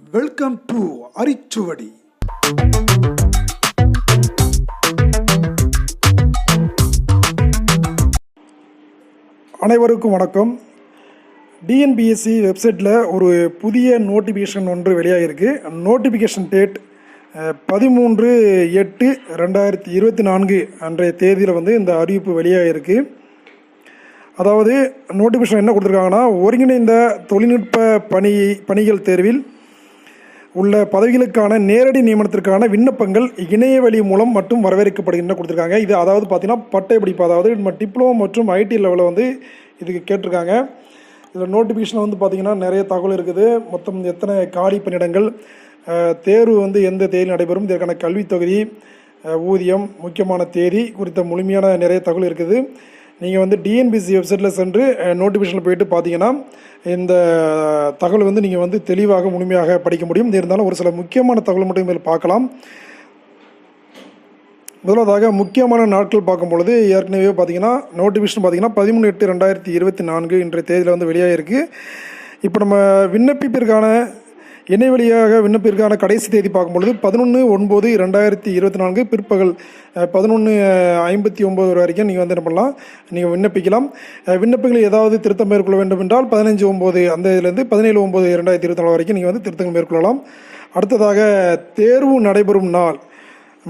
Welcome to அரிச்சுவடி. அனைவருக்கும் வணக்கம். TNPSC வெப்சைட்டில் ஒரு புதிய நோட்டிஃபிகேஷன் ஒன்று வெளியாகிருக்கு நோட்டிஃபிகேஷன் டேட் பதிமூன்று எட்டு ரெண்டாயிரத்தி இருபத்தி நான்கு அன்றைய தேதியில் வந்து இந்த அறிவிப்பு வெளியாகிருக்கு அதாவது நோட்டிஃபிகேஷன் என்ன கொடுத்துருக்காங்கன்னா ஒருங்கிணைந்த தொழில்நுட்ப பணி பணிகள் தேர்வில் உள்ள பதவிகளுக்கான நேரடி நியமனத்திற்கான விண்ணப்பங்கள் இணையவழி மூலம் மட்டும் வரவேற்கப்படுகின்ற கொடுத்துருக்காங்க. இது அதாவது பார்த்தீங்கன்னா பட்டை படிப்பு அதாவது நம்ம டிப்ளமோ மற்றும் ஐடி லெவலில் வந்து இதுக்கு கேட்டிருக்காங்க. இதில் நோட்டிஃபிகேஷன் வந்து பார்த்திங்கன்னா நிறைய தகவல் இருக்குது. மொத்தம் எத்தனை காலி பணியிடங்கள் தேர்வு வந்து எந்த தேதி நடைபெறும் இதற்கான கல்வித் தொகுதி ஊதியம் முக்கியமான தேதி குறித்த முழுமையான நிறைய தகவல் இருக்குது. நீங்கள் வந்து டிஎன்பிசி வெப்சைட்டில் சென்று நோட்டிஃபிகேஷனில் போயிட்டு பார்த்தீங்கன்னா இந்த தகவல் வந்து நீங்கள் வந்து தெளிவாக முழுமையாக படிக்க முடியும். இருந்தாலும் ஒரு சில முக்கியமான தகவல் மட்டும் இதில் பார்க்கலாம். முதலாவதாக முக்கியமான நாட்கள் பார்க்கும் பொழுது ஏற்கனவே பார்த்தீங்கன்னா நோட்டிஃபிகேஷன் பார்த்தீங்கன்னா பதிமூணு எட்டு ரெண்டாயிரத்தி இருபத்தி நான்கு இன்றைய தேதியில் வந்து வெளியாகிருக்கு இப்போ நம்ம விண்ணப்பிப்பிற்கான இணைய வழியாக விண்ணப்பிற்கான கடைசி தேதி பார்க்கும் பொழுது பதினொன்று ஒன்பது ரெண்டாயிரத்தி இருபத்தி நான்கு பிற்பகல் பதினொன்று ஐம்பத்தி ஒம்பது வரைக்கும் நீங்கள் வந்து என்ன பண்ணலாம்? நீங்கள் விண்ணப்பிக்கலாம். விண்ணப்பங்கள் விண்ணப்பங்களில் ஏதாவது திருத்தம் மேற்கொள்ள வேண்டும் என்றால் பதினஞ்சு ஒம்பது அந்த இதுலேருந்து பதினேழு ஒம்பது ரெண்டாயிரத்தி இருபத்தி நாலு வரைக்கும் நீங்கள் வந்து திருத்தங்கள் மேற்கொள்ளலாம். அடுத்ததாக தேர்வு நடைபெறும் நாள்.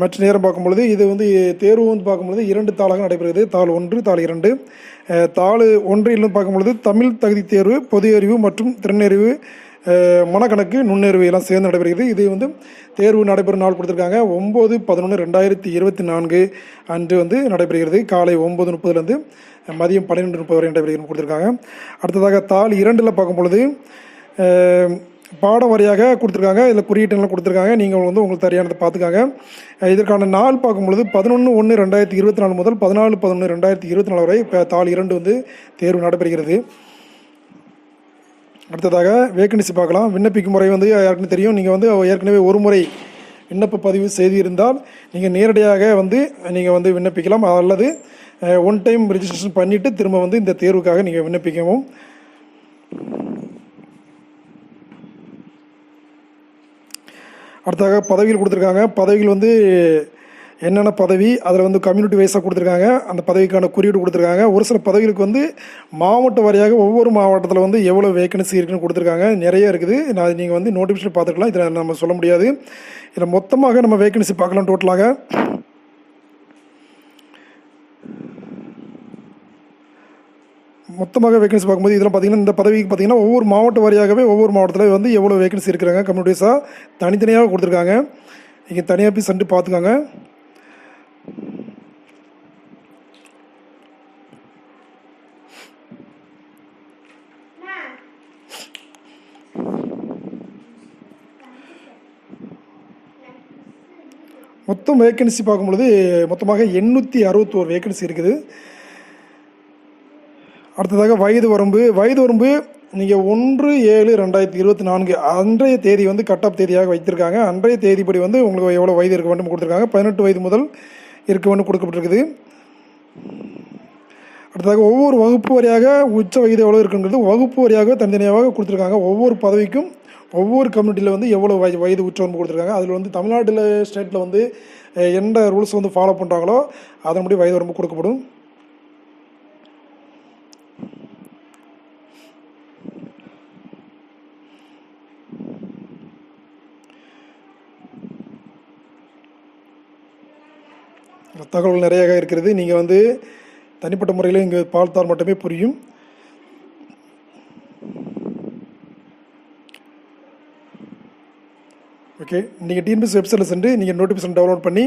மற்ற நேரம் பார்க்கும் பொழுது இது வந்து தேர்வு வந்து பார்க்கும்பொழுது இரண்டு தாளாக நடைபெறுகிறது. தாள் ஒன்று தாள் இரண்டு. தாள் ஒன்றிலும் பார்க்கும்பொழுது தமிழ் தகுதி தேர்வு பொது அறிவு மற்றும் திறனறிவு மனக்கணக்கு நுண்ணேர்வு எல்லாம் சேர்ந்து நடைபெறுகிறது. இது வந்து தேர்வு நடைபெறும் நாள் கொடுத்துருக்காங்க. ஒம்பது பதினொன்று ரெண்டாயிரத்தி இருபத்தி நான்கு அன்று வந்து நடைபெறுகிறது. காலை ஒம்பது முப்பதுலேருந்து மதியம் பன்னிரெண்டு முப்பது வரை நடைபெறுகிறது கொடுத்துருக்காங்க. அடுத்ததாக தாள் இரண்டில் பார்க்கும் பொழுது பாடம் வாரியாக கொடுத்துருக்காங்க. இதில் குறியீட்டெல்லாம் கொடுத்துருக்காங்க. நீங்கள் வந்து உங்களுக்கு சரியானதை பார்த்துக்காங்க. இதற்கான நாள் பார்க்கும் பொழுது பதினொன்று ஒன்று ரெண்டாயிரத்தி இருபத்தி நாலு முதல் பதினாலு பதினொன்று ரெண்டாயிரத்தி இருபத்தி நாலு வரை இப்போ தாள் இரண்டு வந்து தேர்வு நடைபெறுகிறது. அடுத்ததாக வேக்கன்சி பார்க்கலாம். விண்ணப்பிக்கும் முறை வந்து யாருக்குன்னு தெரியும். நீங்கள் வந்து ஏற்கனவே ஒரு முறை விண்ணப்ப பதிவு செய்திருந்தால் நீங்கள் நேரடியாக வந்து நீங்கள் வந்து விண்ணப்பிக்கலாம். அல்லது ஒன் டைம் ரிஜிஸ்ட்ரேஷன் பண்ணிவிட்டு திரும்ப வந்து இந்த தேர்வுக்காக நீங்கள் விண்ணப்பிக்கவும். அடுத்ததாக பதவிகள் கொடுத்துருக்காங்க. பதவிகள் வந்து என்னென்ன பதவி அதில் வந்து கம்யூனிட்டி வைஸாக கொடுத்துருக்காங்க அந்த பதவிக்கான குறியீடு கொடுத்துருக்காங்க. ஒரு சில பதவிகளுக்கு வந்து மாவட்ட வாரியாக ஒவ்வொரு மாவட்டத்தில் வந்து எவ்வளோ வேக்கன்சி இருக்குன்னு கொடுத்துருக்காங்க. நிறைய இருக்குது. நான் நீங்கள் வந்து நோட்டிஃபிகேஷன் பார்த்துக்கலாம் இதில் நம்ம சொல்ல முடியாது. இதில் மொத்தமாக நம்ம வேக்கன்சி பார்க்கலாம் டோட்டலாக மொத்தமாக வேகன்சி பார்க்கும்போது இதெல்லாம் பார்த்தீங்கன்னா இந்த பதவிக்கு பார்த்தீங்கன்னா ஒவ்வொரு மாவட்ட வாரியாகவே ஒவ்வொரு மாவட்டத்தில் வந்து எவ்வளோ வேகன்சி இருக்கிறாங்க. கம்யூனிட்டிஸாக தனித்தனியாக கொடுத்துருக்காங்க. நீங்கள் தனியாக போய் சென்று பார்த்துக்கோங்க. மொத்தம் வேக்கன்சி பார்க்கும்பொழுது மொத்தமாக எண்ணூற்றி அறுபத்தோரு வேகன்சி இருக்குது. அடுத்ததாக வயது வரம்பு. வயது வரம்பு நீங்கள் ஒன்று ஏழு ரெண்டாயிரத்தி இருபத்தி நான்கு அன்றைய தேதி வந்து கட் ஆஃப் தேதியாக வைத்திருக்காங்க. அன்றைய தேதிப்படி வந்து உங்களுக்கு எவ்வளோ வயது இருக்க வேண்டும் கொடுத்துருக்காங்க. பதினெட்டு வயது முதல் இருக்க வேண்டும் கொடுக்கப்பட்டிருக்குது. அடுத்ததாக ஒவ்வொரு வகுப்பு வரையாக உச்ச வயது எவ்வளோ இருக்குங்கிறது வகுப்பு வரையாக தனித்தனியாக கொடுத்துருக்காங்க. ஒவ்வொரு பதவிக்கும் ஒவ்வொரு கம்யூனிட்டியில் வந்து எவ்வளோ வயது வயது உச்சவரம்பு கொடுத்துருக்காங்க. அதில் வந்து தமிழ்நாட்டில் ஸ்டேட்டில் வந்து எந்த ரூல்ஸ் வந்து ஃபாலோ பண்ணுறாங்களோ அதன்படி வயது வரம்பு கொடுக்கப்படும். தகவல் நிறையாக இருக்கிறது. நீங்கள் வந்து தனிப்பட்ட முறையில் இங்கே பார்த்தால் மட்டுமே புரியும். ஓகே. நீங்கள் டிஎன்பிஎஸ் வெப்சைட்டில் சென்று நீங்கள் நோட்டிஃபிகேஷன் டவுன்லோட் பண்ணி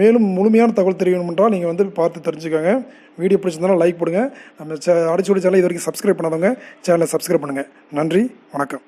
மேலும் முழுமையான தகவல் தெரியணும் என்றால் நீங்கள் வந்து பார்த்து தெரிஞ்சுக்கோங்க. வீடியோ பிடிச்சிருந்தாலும் லைக் போடுங்க. நம்ம சே அடிச்சு சேனலை இது வரைக்கும் சப்ஸ்கிரைப் பண்ணாதவங்க சேனலை சப்ஸ்கிரைப் பண்ணுங்கள் நன்றி. வணக்கம்.